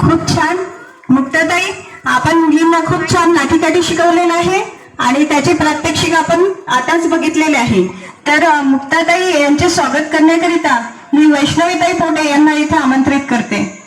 खूप छान. मुक्ताताई आपण मुलींना खूप छान नाठीकाठी शिकवलेलं आहे आणि त्याचे प्रात्यक्षिक आपण आताच बघितलेले आहे. तर मुक्ताताई यांचे स्वागत करण्याकरिता मी वैष्णवीताई पोटे यांना इथे आमंत्रित करते.